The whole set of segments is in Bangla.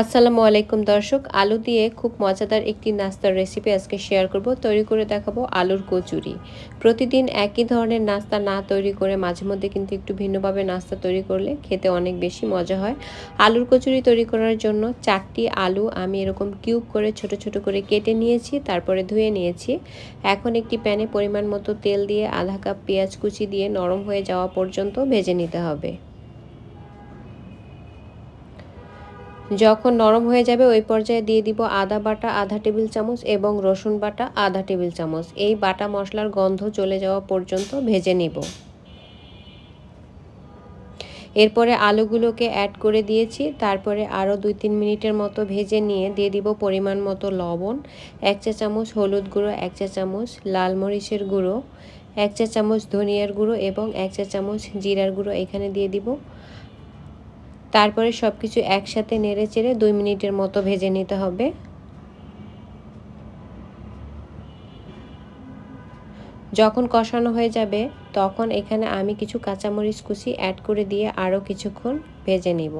আসসালামু আলাইকুম দর্শক, আলু দিয়ে খুব মজাদার একটি নাস্তার রেসিপি আজকে শেয়ার করব। তৈরি করে দেখাবো আলুর কচুরি। প্রতিদিন একই ধরনের নাস্তা না তৈরি করে মাঝে মধ্যে কিন্তু একটু ভিন্নভাবে নাস্তা তৈরি করলে খেতে অনেক বেশি মজা হয়। আলুর কচুরি তৈরি করার জন্য চারটি আলু আমি এরকম কিউব করে ছোট ছোট করে কেটে নিয়েছি, তারপরে ধুয়ে নিয়েছি। এখন একটি প্যানে পরিমাণ মতো তেল দিয়ে আধা কাপ পেঁয়াজ কুচি দিয়ে নরম হয়ে যাওয়া পর্যন্ত ভেজে নিতে হবে। যখন নরম হয়ে যাবে, ওই পর্যায়ে দিয়ে দিব আদা বাটা, আধা টেবিল চামচ এবং রসুন বাটা, আধা টেবিল চামচ। এই বাটা মশলার গন্ধ চলে যাওয়া পর্যন্ত ভেজে নিব। এরপরে আলুগুলোকে অ্যাড করে দিয়েছি। তারপরে আরও দুই তিন মিনিটের মতো ভেজে নিয়ে দিয়ে দিব পরিমাণ মতো লবণ, এক চা চামচ হলুদ গুঁড়ো, এক চা চামচ লাল মরিচের গুঁড়ো, এক চা চামচ ধনিয়ার গুঁড়ো এবং এক চা চামচ জিরার গুঁড়ো এখানে দিয়ে দিব। তারপরে সব কিছু একসাথে নেড়ে চেড়ে দুই মিনিটের মতো ভেজে নিতে হবে। যখন কষানো হয়ে যাবে, তখন এখানে আমি কিছু কাঁচামরিচ কুচি অ্যাড করে দিয়ে আরও কিছুক্ষণ ভেজে নিব।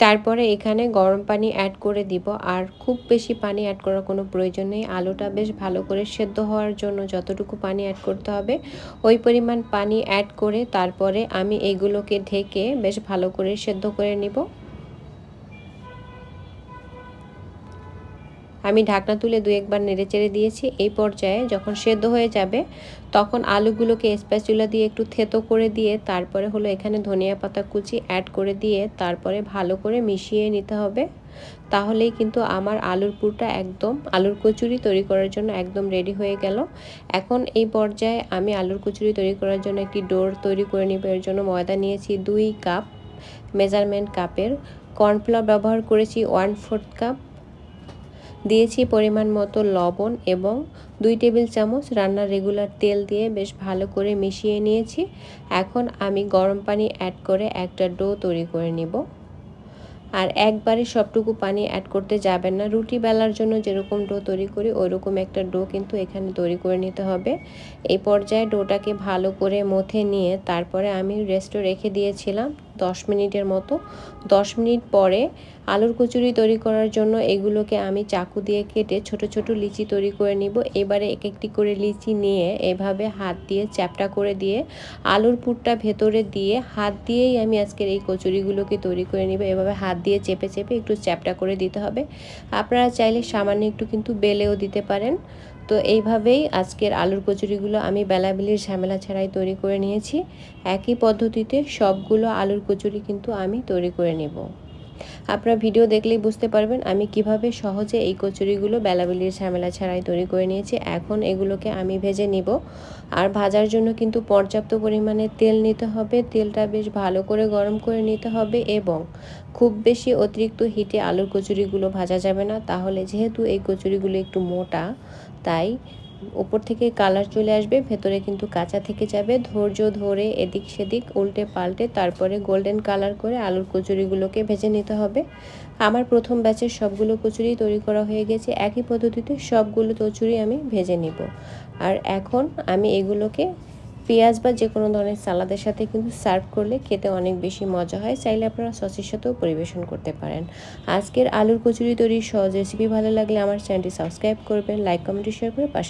তারপরে এখানে গরম পানি অ্যাড করে দিব। আর খুব বেশি পানি অ্যাড করার কোনো প্রয়োজন নেই। আলুটা বেশ ভালো করে সেদ্ধ হওয়ার জন্য যতটুকু পানি অ্যাড করতে হবে, ওই পরিমাণ পানি অ্যাড করে তারপরে আমি এগুলোকে ঢেকে বেশ ভালো করে সেদ্ধ করে নিব। আমি ঢাকনা তুলে দু একবার নেড়ে চেড়ে দিয়েছি। এই পর্যায়ে যখন সেদ্ধ হয়ে যাবে, তখন আলুগুলোকে স্প্যাচুলা দিয়ে একটু থেতো করে দিয়ে তারপরে হলো এখানে ধনিয়া পাতা কুচি অ্যাড করে দিয়ে তারপরে ভালো করে মিশিয়ে নিতে হবে। তাহলেই কিন্তু আমার আলুর পুরটা একদম, আলুর কচুরি তৈরি করার জন্য একদম রেডি হয়ে গেল। এখন এই পর্যায়ে আমি আলুর কচুরি তৈরি করার জন্য একটি ডোর তৈরি করে নিব। এর জন্য ময়দা নিয়েছি দুই কাপ মেজারমেন্ট কাপের কর্নফ্লাওয়ার ব্যবহার করেছি ওয়ান ফোর্থ কাপ দিয়েছি পরিমাণ মতো লবণ এবং দুই টেবিল চামচ রান্নার রেগুলার তেল দিয়ে বেশ ভালো করে মিশিয়ে নিয়েছি। এখন আমি গরম পানি অ্যাড করে একটা ডো তৈরি করে নিব। আর একবারে সবটুকু পানি অ্যাড করতে যাবেন না। রুটি বেলার জন্য যেরকম ডো তৈরি করি ওই রকম একটা ডো কিন্তু এখানে তৈরি করে নিতে হবে। এই পর্যায়ে ডোটাকে ভালো করে মথে নিয়ে তারপরে আমি রেস্টে রেখে দিয়েছিলাম। দশ মিনিটের মতো। দশ মিনিট পরে আলুর কচুরি তৈরি করার জন্য এগুলোকে আমি চাকু দিয়ে কেটে ছোট ছোট লিচি তৈরি করে নিব। এবারে এক একটি করে লিচি নিয়ে এভাবে হাত দিয়ে চ্যাপটা করে দিয়ে আলুর পুরটা ভেতরে দিয়ে হাত দিয়েই আমি আজকের এই কচুরিগুলোকে তৈরি করে নিব। এভাবে হাত দিয়ে চেপে চেপে একটু চ্যাপটা করে দিতে হবে। আপনারা চাইলে সামান্য একটু কিন্তু বেলেও দিতে পারেন। তো এইভাবেই আজকের আলুর কচুরিগুলো আমি বেলাবেলির ঝামেলা ছাড়াই তৈরি করে নিয়েছি। একই পদ্ধতিতে সবগুলো আলুর কচুরি কিন্তু আমি তৈরি করে নেব। আপনারা ভিডিও দেখলেই বুঝতে পারবেন আমি কীভাবে সহজে এই কচুরিগুলো বেলাবেলির ঝামেলা ছাড়াই তৈরি করে নিয়েছি। এখন এগুলোকে আমি ভেজে নিব। আর ভাজার জন্য কিন্তু পর্যাপ্ত পরিমাণে তেল নিতে হবে। তেলটা বেশ ভালো করে গরম করে নিতে হবে এবং খুব বেশি অতিরিক্ত হিটে আলুর কচুরিগুলো ভাজা যাবে না। তাহলে যেহেতু এই কচুরিগুলো একটু মোটা, তাই ওপর থেকে কালার চলে আসবে, ভেতরে কিন্তু কাঁচা থেকে যাবে। ধৈর্য ধরে এদিক সেদিক, উল্টে পাল্টে, তারপরে গোল্ডেন কালার করে আলুর কচুরিগুলোকে ভেজে নিতে হবে। আমার প্রথম ব্যাচের সবগুলো কচুরি তৈরি করা হয়ে গেছে। একই পদ্ধতিতে সবগুলো কচুরি আমি ভেজে নিব। আর এখন আমি এগুলোকে পেঁয়াজ বা যে কোনো ধরনের সালাদের সাথে কিন্তু সার্ভ করলে খেতে অনেক বেশি মজা হয়। চাইলে আপনারা সসের সাথেও পরিবেশন করতে পারেন। আজকের আলুর কচুরি তৈরির সহজ রেসিপি ভালো লাগলে আমার চ্যানেলটি সাবস্ক্রাইব করবেন লাইক কমেন্ট শেয়ার করে পাশে